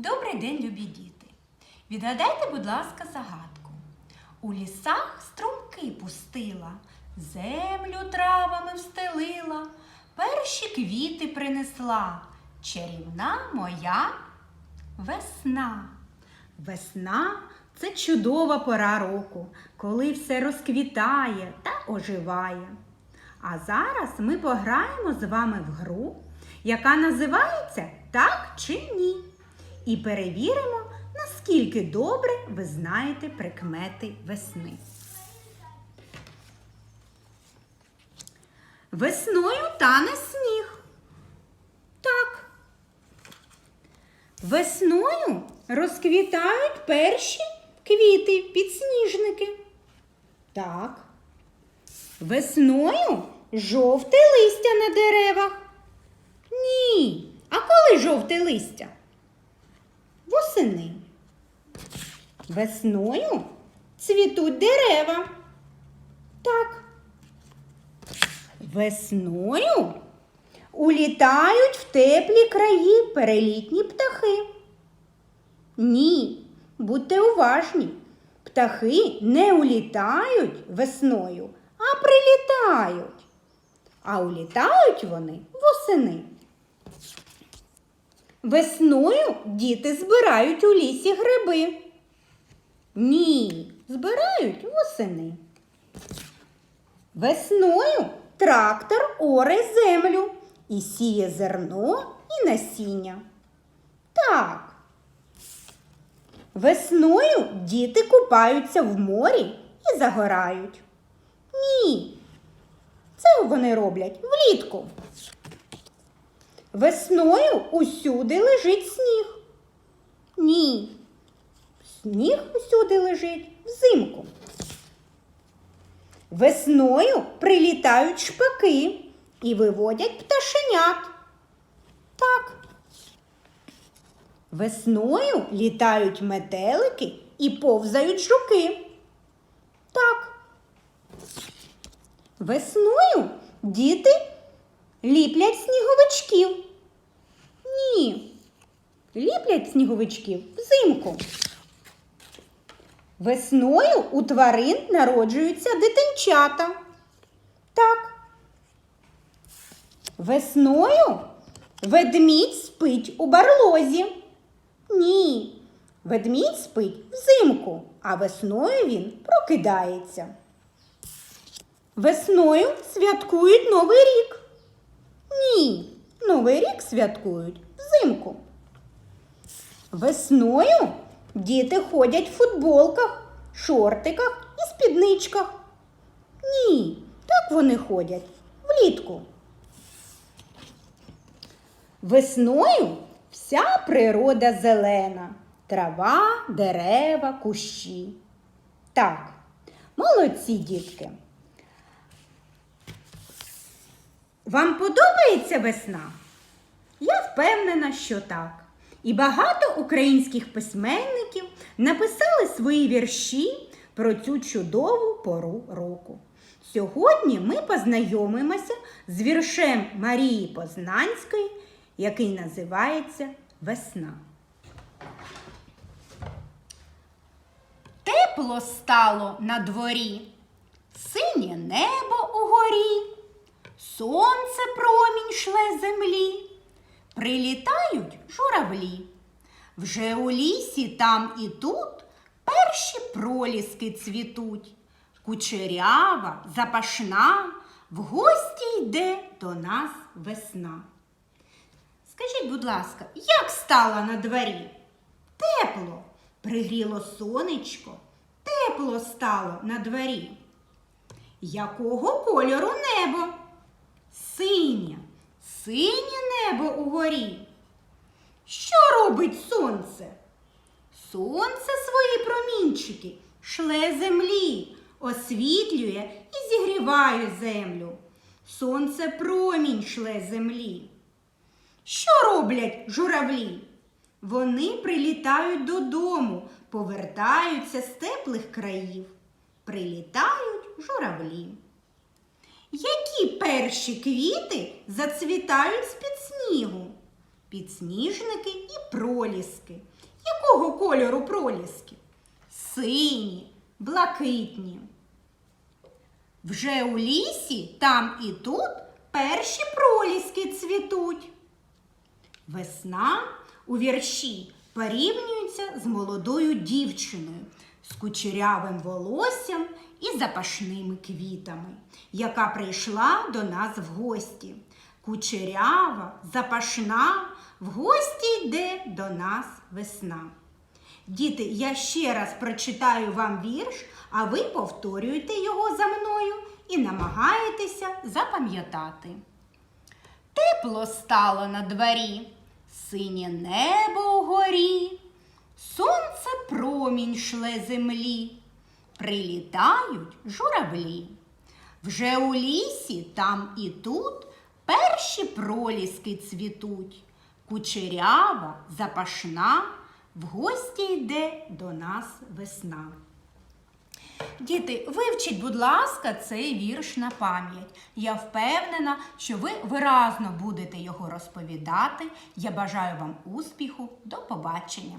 Добрий день, любі діти! Відгадайте, будь ласка, загадку. У лісах струмки пустила, землю травами встелила, перші квіти принесла. Чарівна моя весна. Весна це чудова пора року, коли все розквітає та оживає. А зараз ми пограємо з вами в гру, яка називається Так чи ні. І перевіримо, наскільки добре ви знаєте прикмети весни. Весною тане сніг. Так. Весною розквітають перші квіти, підсніжники. Так. Весною жовте листя на деревах. Ні. А коли жовте листя? Восени. Весною цвітуть дерева. Так. Весною улітають в теплі краї перелітні птахи. Ні, будьте уважні. Птахи не улітають весною, а прилітають. А улітають вони восени. Весною діти збирають у лісі гриби. Ні, збирають восени. Весною трактор оре землю і сіє зерно і насіння. Так. Весною діти купаються в морі і загорають. Ні. Це вони роблять влітку. Весною усюди лежить сніг. Ні. Сніг усюди лежить взимку. Весною прилітають шпаки і виводять пташенят. Так. Весною літають метелики і повзають жуки. Так. Весною діти ліплять сніговичків. Ні. Ліплять сніговичків взимку. Весною у тварин народжуються дитинчата. Так. Весною ведмідь спить у барлозі. Ні. Ведмідь спить взимку, а весною він прокидається. Весною святкують Новий рік. Ні, Новий рік святкують взимку. Весною діти ходять в футболках, шортиках і спідничках. Ні, так вони ходять влітку. Весною вся природа зелена, трава, дерева, кущі. Так, молодці дітки. Вам подобається весна? Я впевнена, що так. І багато українських письменників написали свої вірші про цю чудову пору року. Сьогодні ми познайомимося з віршем Марії Познанської, який називається Весна. Тепло стало на дворі, синє небо угорі, сонце промінь шле землі, прилітають журавлі. Вже у лісі там і тут перші проліски цвітуть. Кучерява, запашна, в гості йде до нас весна. Скажіть, будь ласка, як стало на дворі? Тепло, пригріло сонечко, тепло стало на дворі. Якого кольору небо? Синє, синє небо угорі. Що робить сонце? Сонце свої промінчики шле землі, освітлює і зігріває землю. Сонце промінь шле землі. Що роблять журавлі? Вони прилітають додому, повертаються з теплих країв. Прилітають журавлі. Які перші квіти зацвітають з-під снігу? підсніжники і проліски. Якого кольору проліски? Сині, блакитні. Вже у лісі там і тут перші проліски цвітуть. Весна у вірші порівнюється з молодою дівчиною, з кучерявим волоссям і запашними квітами, яка прийшла до нас в гості. Кучерява, запашна, в гості йде до нас весна. Діти, я ще раз прочитаю вам вірш, а ви повторюєте його за мною і намагаєтеся запам'ятати. Тепло стало на дворі, синє небо угорі, сонце промінь шле землі, прилітають журавлі. Вже у лісі там і тут перші проліски цвітуть, кучерява, запашна, в гості йде до нас весна. Діти, вивчіть, будь ласка, цей вірш на пам'ять. Я впевнена, що ви виразно будете його розповідати. Я бажаю вам успіху. До побачення!